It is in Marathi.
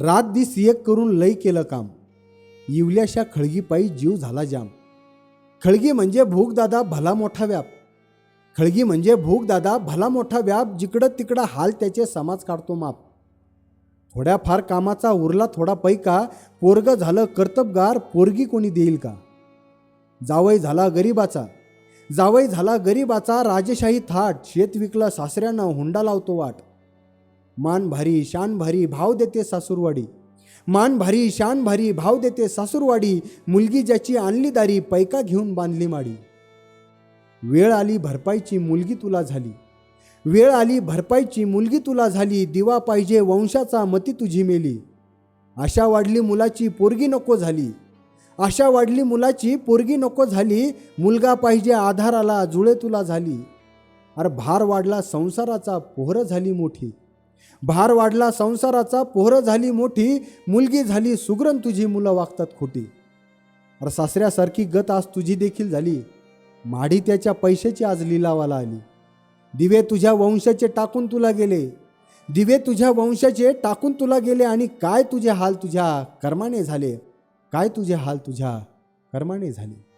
रात दिस एक करून लय केलं काम. इवल्याशा खळगीपायी जीव झाला जाम. खळगी म्हणजे भूकदादा भला मोठा व्याप. खळगी म्हणजे भूकदादा भला मोठा व्याप जिकडं तिकडं हाल त्याचे समाज काढतो माप. थोड्याफार कामाचा उरला थोडा पैका पोरग झालं कर्तबगार पोरगी कोणी देईल का? जावई झाला गरीबाचा. जावई झाला गरीबाचा राजेशाही थाट शेत विकलं सासऱ्यानं हुंडा लावतो वाट. मान भारी शान भारी भाव देते सासूरवाडी. मान भारी शान भारी भाव देते सासूरवाडी. मुलगी ज्याची आणली दारी पैका घेऊन बांधली माडी. वेळ आली भरपाईची मुलगी तुला झाली. वेळ आली भरपाईची मुलगी तुला झाली. दिवा पाहिजे वंशाचा मती तुझी मेली. आशा वाढली मुलाची पोरगी नको झाली. आशा वाढली मुलाची पोरगी नको झाली. मुलगा पाहिजे आधाराला जुळे तुला झाली. अरे भार वाढला संसाराचा पोहर झाली मोठी. भार वाढला संसाराचा पोहरं झाली मोठी मुलगी झाली सुग्रण तुझी मुलं वागतात खोटी. अरे सासऱ्यासारखी गत आज तुझी देखील झाली. माढी त्याच्या पैशाची आज लिलावाला आली. दिवे तुझ्या वंशाचे टाकून तुला गेले. दिवे तुझ्या वंशाचे टाकून तुला गेले आणि काय तुझे हाल तुझ्या कर्माने झाले? काय तुझे हाल तुझ्या कर्माने झाले?